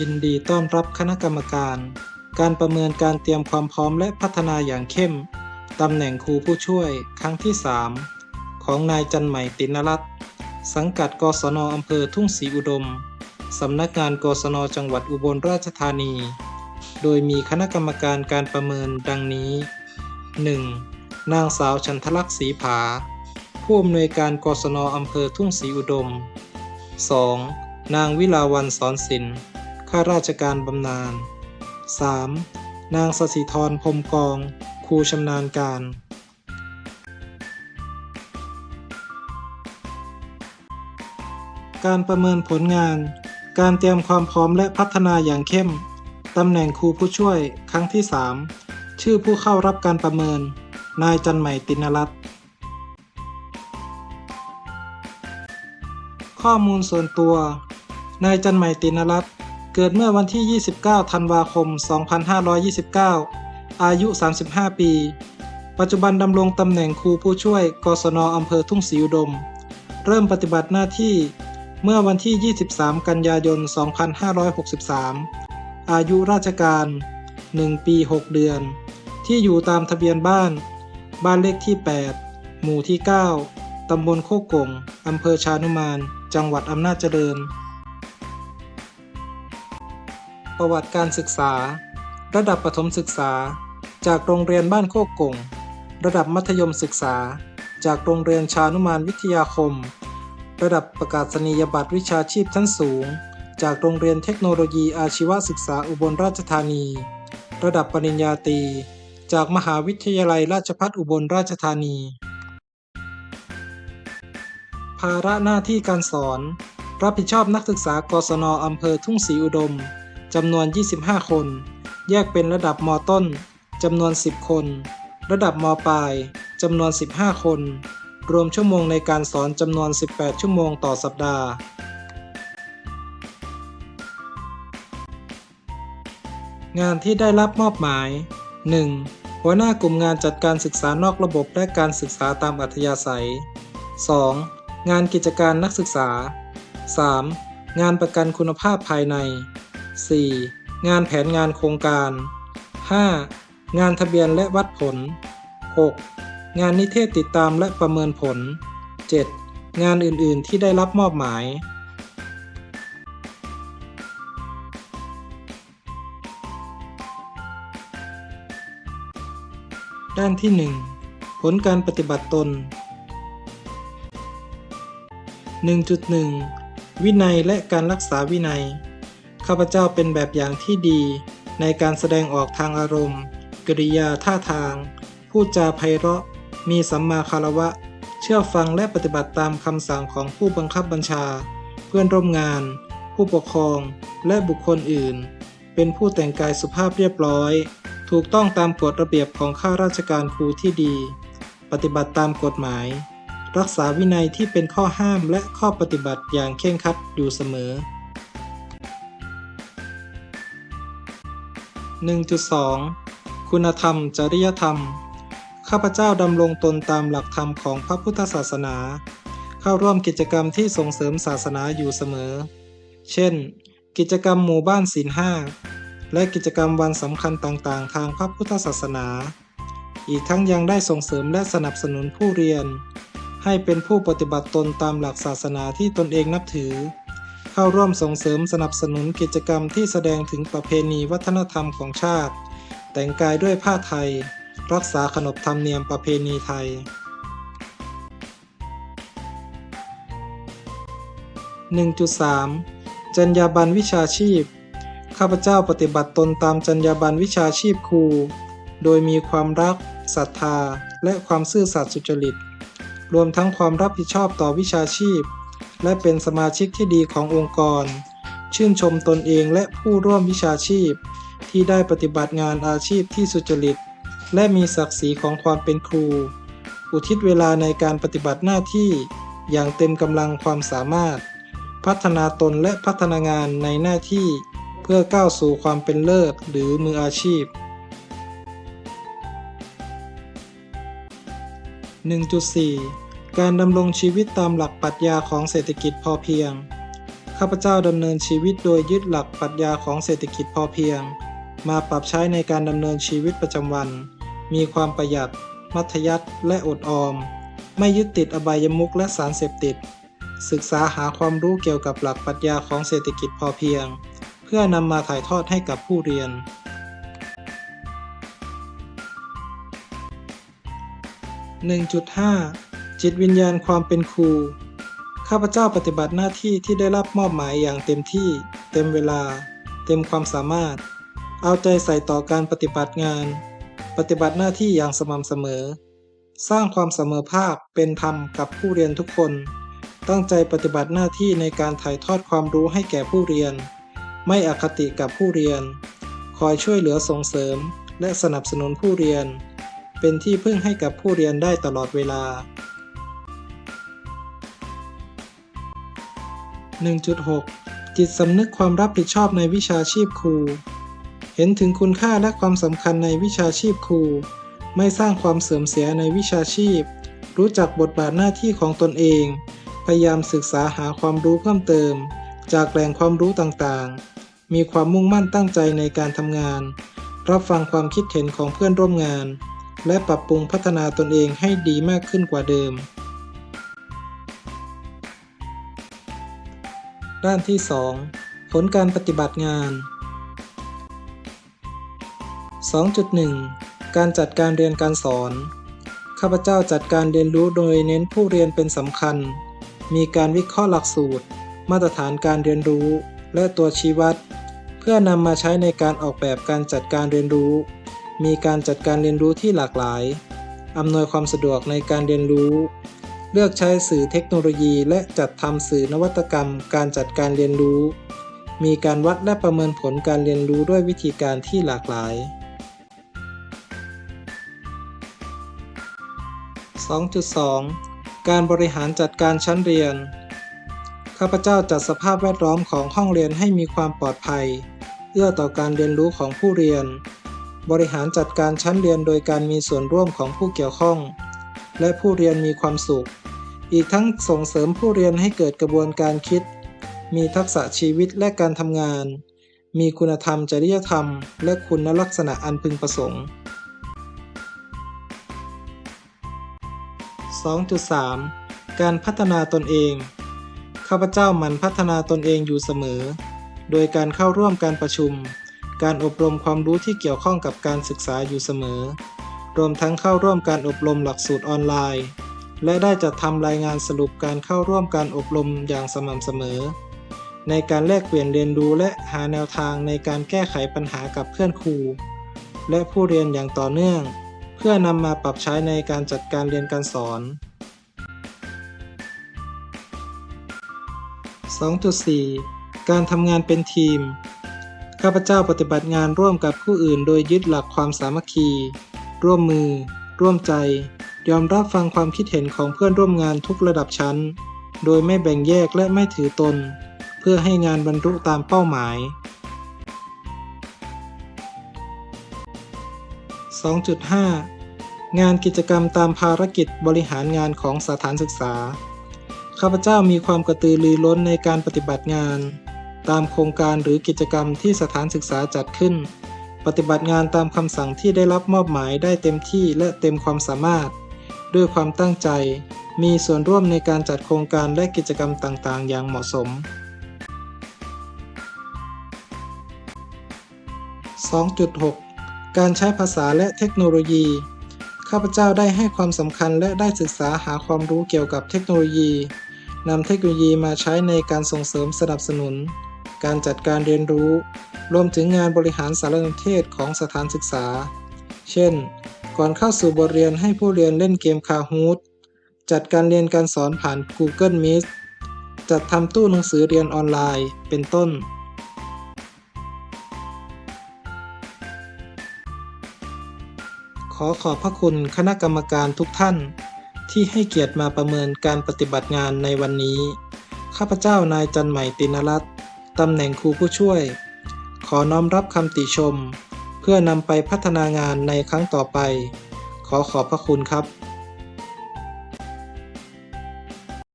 ยินดีต้อนรับคณะกรรมการ การประเมินการเตรียมความพร้อมและพัฒนาอย่างเข้ม ตำแหน่งครูผู้ช่วยครั้งที่ 3 ของนายจันใหม่ตินรัตน์สังกัดกศนอำเภอทุ่งศรีอุดม สำนักงานกศนจังหวัดอุบลราชธานี โดยมีคณะกรรมการการประเมินดังนี้ 1. นางสาวชันทลักษณ์ศรีผา ผู้อำนวยการกศนอำเภอทุ่งศรีอุดม 2. นางวิลาวันสอนศิลป์ ข้าราชการบำนาญ 3. นางสศิธรพรมกอง ครูชำนาญการ การประเมินผลงาน การเตรียมความพร้อมและพัฒนาอย่างเข้ม ตำแหน่งครูผู้ช่วยครั้งที่ 3 ชื่อผู้เข้ารับการประเมิน นายจันใหม่ตินรัตน์ข้อมูลส่วนตัว นายจันใหม่ตินรัตน์ เกิดเมื่อวันที่ 29 ธันวาคม 2529 อายุ 35 ปี ปัจจุบันดำรงตำแหน่งครูผู้ช่วย กศนอำเภอทุ่งศรีอุดม เริ่มปฏิบัติหน้าที่เมื่อวันที่ 23 กันยายน 2563 อายุราชการ 1 ปี 6 เดือน ที่อยู่ตามทะเบียนบ้าน บ้านเลขที่ 8 หมู่ที่ 9 ตำบลโคกกงอำเภอชานุมาน จังหวัดอำนาจเจริญ ประวัติการศึกษา ระดับประถมศึกษา จากโรงเรียนบ้านโคกกงระดับมัธยมศึกษา จากโรงเรียนชานุมานวิทยาคม ระดับประกาศนียบัตรวิชาชีพชั้นสูง จากโรงเรียนเทคโนโลยีอาชีวศึกษาอุบลราชธานี ระดับปริญญาตรี จากมหาวิทยาลัยราชภัฏอุบลราชธานี ภาระหน้าที่การสอน รับผิดชอบนักศึกษากศนอำเภอทุ่งศรีอุดม จำนวน 25 คน แยกเป็นระดับมต้นจำนวน 10 คน ระดับมปลายจำนวน 15 คน รวมชั่วโมงในการสอนจำนวน 18 ชั่วโมงต่อสัปดาห์งานที่ได้รับมอบหมาย 1. หัวหน้ากลุ่มงานจัดการศึกษานอกระบบและการศึกษาตามอัธยาศัย 2. งานกิจการนักศึกษา 3. งานประกันคุณภาพภายใน 4. งานแผนงานโครงการ 5. งานทะเบียนและวัดผล 6. งานนิเทศติดตามและประเมินผล 7. งานอื่นๆที่ได้รับมอบหมาย ด้านที่ 1 ผลการปฏิบัติตน 1.1 วินัยและการรักษาวินัย ข้าพเจ้าเป็นแบบอย่างที่ดี ในการแสดงออกทางอารมณ์กริยาท่าทาง พูดจาไพเราะ มีสัมมาคารวะ เชื่อฟังและปฏิบัติตามคำสั่งของผู้บังคับบัญชา เพื่อนร่วมงาน ผู้ปกครอง และบุคคลอื่น เป็นผู้แต่งกายสุภาพเรียบร้อย ถูกต้องตามกฎระเบียบของข้าราชการครูที่ดี ปฏิบัติตามกฎหมาย รักษาวินัยที่เป็นข้อห้ามและข้อปฏิบัติอย่างเคร่งครัดอยู่เสมอ 1.2 คุณธรรม จริยธรรม ข้าพเจ้าดำรงตนตามหลักธรรมของพระพุทธศาสนา เข้าร่วมกิจกรรมที่ส่งเสริมศาสนาอยู่เสมอ เช่น กิจกรรมหมู่บ้านศีลห้าและกิจกรรมวันสำคัญต่างๆ ทางพระพุทธศาสนา อีกทั้งยังได้ส่งเสริมและสนับสนุนผู้เรียน ให้เป็นผู้ปฏิบัติตนตามหลักศาสนาที่ตนเองนับถือ เข้าร่วมส่งเสริมสนับสนุนกิจกรรมที่แสดงถึงประเพณีวัฒนธรรมของชาติ แต่งกายด้วยผ้าไทย รักษาขนบธรรมเนียมประเพณีไทย 1.3 จรรยาบรรณวิชาชีพ ข้าพเจ้าปฏิบัติตนตามจรรยาบรรณวิชาชีพครู โดยมีความรักศรัทธา และความซื่อสัตย์สุจริต รวมทั้งความรับผิดชอบต่อวิชาชีพ และเป็นสมาชิกที่ดีขององค์กร ชื่นชมตนเองและผู้ร่วมวิชาชีพ ที่ได้ปฏิบัติงานอาชีพที่สุจริต และมีศักดิ์ศรีของความเป็นครู อุทิศเวลาในการปฏิบัติหน้าที่ อย่างเต็มกำลังความสามารถ พัฒนาตนและพัฒนางานในหน้าที่ เพื่อก้าวสู่ความเป็นเลิศหรือมืออาชีพ 1.4 การดำรงชีวิตตามหลักปรัชญาของเศรษฐกิจพอเพียง ข้าพเจ้าดำเนินชีวิตโดยยึดหลักปรัชญาของเศรษฐกิจพอเพียง มาปรับใช้ในการดำเนินชีวิตประจำวัน มีความประหยัด มัธยัติและอดออม ไม่ยึดติดอบายมุขและสารเสพติด ศึกษาหาความรู้เกี่ยวกับหลักปรัชญาของเศรษฐกิจพอเพียง เพื่อนำมาถ่ายทอดให้กับผู้เรียน1.5 จิตวิญญาณความเป็นครู ข้าพเจ้าปฏิบัติหน้าที่ที่ได้รับมอบหมายอย่างเต็มที่ เต็มเวลา เต็มความสามารถ เอาใจใส่ต่อการปฏิบัติงาน ปฏิบัติหน้าที่อย่างสม่ำเสมอ สร้างความเสมอภาคเป็นธรรมกับผู้เรียนทุกคน ตั้งใจปฏิบัติหน้าที่ในการถ่ายทอดความรู้ให้แก่ผู้เรียน ไม่อคติกับผู้เรียน คอยช่วยเหลือส่งเสริม และสนับสนุนผู้เรียน เป็นที่พึ่งให้กับผู้เรียนได้ตลอดเวลา 1.6 จิตสำนึกความรับผิดชอบในวิชาชีพครู เห็นถึงคุณค่าและความสำคัญในวิชาชีพครู ไม่สร้างความเสื่อมเสียในวิชาชีพ รู้จักบทบาทหน้าที่ของตนเอง พยายามศึกษาหาความรู้เพิ่มเติม จากแหล่งความรู้ต่างๆ มีความมุ่งมั่นตั้งใจในการทำงาน รับฟังความคิดเห็นของเพื่อนร่วมงาน และปรับปรุงพัฒนาตนเองให้ดีมากขึ้นกว่าเดิม ด้านที่ 2 ผลการปฏิบัติงาน 2.1 การจัดการเรียนการสอน ข้าพเจ้าจัดการเรียนรู้โดยเน้นผู้เรียนเป็นสำคัญ มีการวิเคราะห์หลักสูตร มาตรฐานการเรียนรู้ และตัวชี้วัด เพื่อนำมาใช้ในการออกแบบการจัดการเรียนรู้ มีการจัดการเรียนรู้ที่หลากหลาย อำนวยความสะดวกในการเรียนรู้ เลือกใช้สื่อเทคโนโลยี และจัดทำสื่อนวัตกรรม การจัดการเรียนรู้ มีการวัดและประเมินผลการเรียนรู้ด้วยวิธีการที่หลากหลาย 2.2 การบริหารจัดการชั้นเรียน ข้าพเจ้าจัดสภาพแวดล้อมของห้องเรียนให้มีความปลอดภัย เอื้อต่อการเรียนรู้ของผู้เรียน บริหารจัดการชั้นเรียนโดยการมีส่วนร่วมของผู้เกี่ยวข้อง และผู้เรียนมีความสุข อีกทั้งส่งเสริมผู้เรียนให้เกิดกระบวนการคิด มีทักษะชีวิตและการทำงาน มีคุณธรรมจริยธรรม และคุณลักษณะอันพึงประสงค์ 2.3 การพัฒนาตนเอง ข้าพเจ้าหมั่นพัฒนาตนเองอยู่เสมอ โดยการเข้าร่วมการประชุม การอบรมความรู้ที่เกี่ยวข้องกับการศึกษาอยู่เสมอ รวมทั้งเข้าร่วมการอบรมหลักสูตรออนไลน์ และได้จัดทำรายงานสรุปการเข้าร่วมการอบรมอย่างสม่ำเสมอ ในการแลกเปลี่ยนเรียนรู้และหาแนวทางในการแก้ไขปัญหากับเพื่อนครู และผู้เรียนอย่างต่อเนื่อง เพื่อนำมาปรับใช้ในการจัดการเรียนการสอน 2.4 การทำงานเป็นทีม ข้าพเจ้าปฏิบัติงานร่วมกับผู้อื่น โดยยึดหลักความสามัคคี ร่วมมือ ร่วมใจ ยอมรับฟังความคิดเห็นของเพื่อนร่วมงานทุกระดับชั้น โดยไม่แบ่งแยกและไม่ถือตน เพื่อให้งานบรรลุตามเป้าหมาย 2.5 งานกิจกรรมตามภารกิจบริหารงานของสถานศึกษา ข้าพเจ้ามีความกระตือรือร้นในการปฏิบัติงาน ตามโครงการหรือกิจกรรมที่สถานศึกษาจัดขึ้น ปฏิบัติงานตามคำสั่งที่ได้รับมอบหมายได้เต็มที่และเต็มความสามารถ ด้วยความตั้งใจ มีส่วนร่วมในการจัดโครงการและกิจกรรมต่างๆ อย่างเหมาะสม 2.6 การใช้ภาษาและเทคโนโลยี ข้าพเจ้าได้ให้ความสำคัญและได้ศึกษาหาความรู้เกี่ยวกับเทคโนโลยี นำเทคโนโลยีมาใช้ในการส่งเสริมสนับสนุน การจัดการเรียนรู้ รวมถึงงานบริหารสารสนเทศของสถานศึกษา เช่น ก่อนเข้าสู่บทเรียนให้ผู้เรียนเล่นเกมคาฮูดจัดการเรียนการสอนผ่าน Google Meet จัดทำตู้หนังสือเรียนออนไลน์ เป็นต้น ขอขอบพระคุณคณะกรรมการทุกท่าน ที่ให้เกียรติมาประเมินการปฏิบัติงานในวันนี้ ข้าพเจ้านายจันใหม่ตินรัตน์ตำแหน่งครูผู้ช่วย ขอน้อมรับคำติชม เพื่อนำไปพัฒนางานในครั้งต่อไป ขอขอบพระคุณครับ